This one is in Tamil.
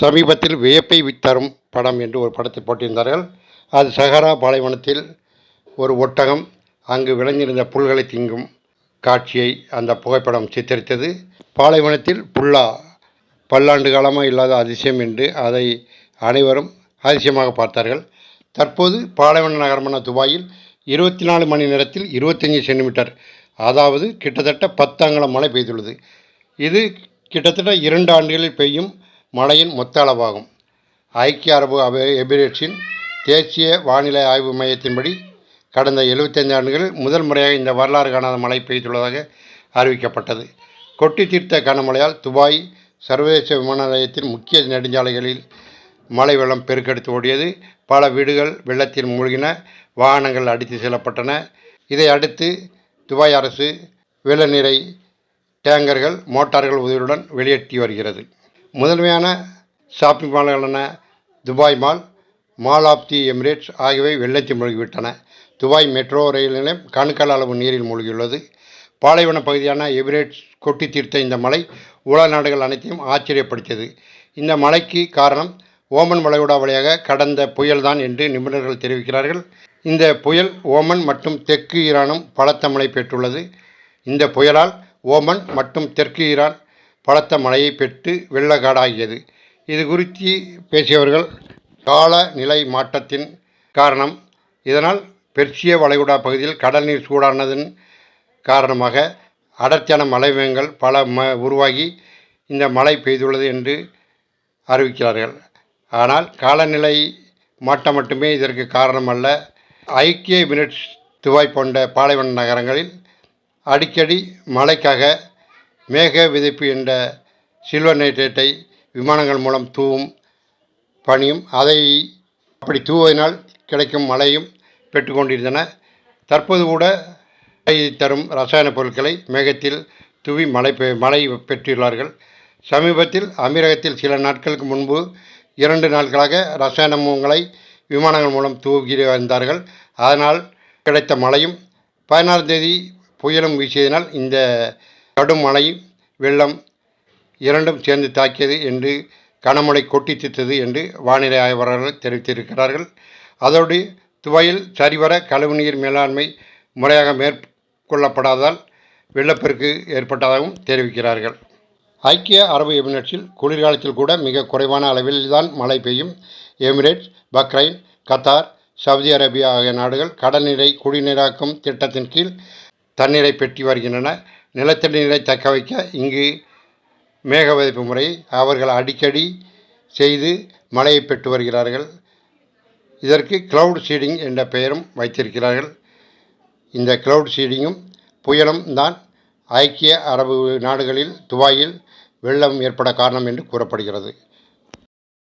சமீபத்தில் வியப்பை தரும் படம் என்று ஒரு படத்தை போட்டிருந்தார்கள். அது சஹரா பாலைவனத்தில் ஒரு ஒட்டகம் அங்கு விளைஞ்சிருந்த புல்களை திங்கும் காட்சியை அந்த புகைப்படம் சித்தரித்தது. பாலைவனத்தில் புல்லா பல்லாண்டு காலமாக இல்லாத அதிசயம் என்று அதை அனைவரும் அதிசயமாக பார்த்தார்கள். தற்போது பாலைவன நகரமான துபாயில் இருபத்தி நாலு மணி நேரத்தில் இருபத்தஞ்சி சென்டிமீட்டர் அதாவது கிட்டத்தட்ட பத்து அங்கலம் மழை பெய்துள்ளது. இது கிட்டத்தட்ட இரண்டு ஆண்டுகளில் பெய்யும் மழையின் மொத்த அளவாகும். ஐக்கிய அரபு எமிரேட்ஸின் தேசிய வானிலை ஆய்வு மையத்தின்படி கடந்த 75 ஆண்டுகளில் முதல் முறையாக இந்த வரலாறு காணாத மழை பெய்துள்ளதாக அறிவிக்கப்பட்டது. கொட்டி தீர்த்த கனமழையால் துபாய் சர்வதேச விமான நிலையத்தின் முக்கிய நெடுஞ்சாலைகளில் மழை வெள்ளம் பெருக்கெடுத்து ஓடியது. பல வீடுகள் வெள்ளத்தில் மூழ்கின வாகனங்கள் அடித்து செல்லப்பட்டன. இதை அடுத்து துபாய் அரசு வெள்ள நீரை டேங்கர்கள் மோட்டார்கள் உதவியுடன் வெளியேற்றி வருகிறது. முதன்மையான shopping மால்களான Dubai mall mall of the Emirates ஆகியவை வெள்ளத்தில் மூழ்கிவிட்டன. துபாய் மெட்ரோ ரயில் நிலையம் கணுக்கால் அளவு நீரில் மூழ்கியுள்ளது. பாலைவன பகுதியான எமிரேட்ஸ் கொட்டி தீர்த்த இந்த மலை உலக நாடுகள் அனைத்தையும் ஆச்சரியப்படுத்தியது. இந்த மலைக்கு காரணம் ஓமன் வளைகுடா வழியாக கடந்த புயல்தான் என்று நிபுணர்கள் தெரிவிக்கிறார்கள். இந்த புயல் ஓமன் மற்றும் தெற்கு ஈரானும் பலத்த மழை பெற்றுள்ளது. இந்த புயலால் ஓமன் மற்றும் தெற்கு ஈரான் பலத்த மழையை பெற்று வெள்ளக்காடாகியது. இது குறித்து பேசியவர்கள் காலநிலை மாற்றத்தின் காரணம். இதனால் பெர்சிய வளைகுடா பகுதியில் கடல் நீர் சூடானதன் காரணமாக அடர்த்தியான மழை பல ம உருவாகி இந்த மழை பெய்துள்ளது என்று அறிவிக்கிறார்கள். ஆனால் காலநிலை மாற்றம் மட்டுமே இதற்கு காரணம் அல்ல ஐக்கிய மினிட்ஸ் துவாய் போன்ற பாலைவன நகரங்களில் அடிக்கடி மழைக்காக மேக விதைப்பு என்ற சில்வர் நைட்ரேட்டை விமானங்கள் மூலம் தூவும் பனியும் அதை அப்படி தூவதினால் கிடைக்கும் மழையும் பெற்றுக்கொண்டிருந்தன தற்போது கூட தரும் ரசாயன பொருட்களை மேகத்தில் தூவி மழை பெ- மழை பெற்றுள்ளார்கள். சமீபத்தில் அமீரகத்தில் சில நாட்களுக்கு முன்பு இரண்டு நாட்களாக ரசாயன விமானங்கள் மூலம் தூவி வந்தார்கள். அதனால் கிடைத்த மழையும் பதினாறாம் தேதி புயலும் வீசியதினால் இந்த கடும் மழை வெள்ளம் இரண்டும் சேர்ந்து தாக்கியது என்று கனமழை கொட்டி தித்தது என்று வானிலை ஆய்வாளர்கள் தெரிவித்திருக்கிறார்கள். அதோடு துவையில் சரிவர கழிவுநீர் மேலாண்மை முறையாக மேற்கொள்ளப்படாதால் வெள்ளப்பெருக்கு ஏற்பட்டதாகவும் தெரிவிக்கிறார்கள். ஐக்கிய அரபு எமிரேட்ஸில் குளிர்காலத்தில் கூட மிக குறைவான அளவில் தான் மழை பெய்யும். Emirates Bahrain Qatar Saudi Arabia ஆகிய நாடுகள் கடல்நீரை குடிநீராக்கும் திட்டத்தின் கீழ் தண்ணீரை பெற்றி வருகின்றன. நிலத்தடி நீரை தக்க வைக்க இங்கு மேக விதைப்பு அவர்கள் அடிக்கடி செய்து மழையை பெற்று வருகிறார்கள். இதற்கு கிளவுட் சீடிங் என்ற பெயரும் வைத்திருக்கிறார்கள். இந்த கிளவுட் சீடிங்கும் புயலும் தான் ஐக்கிய அரபு நாடுகளில் துபாயில் வெள்ளம் ஏற்பட காரணம் என்று கூறப்படுகிறது.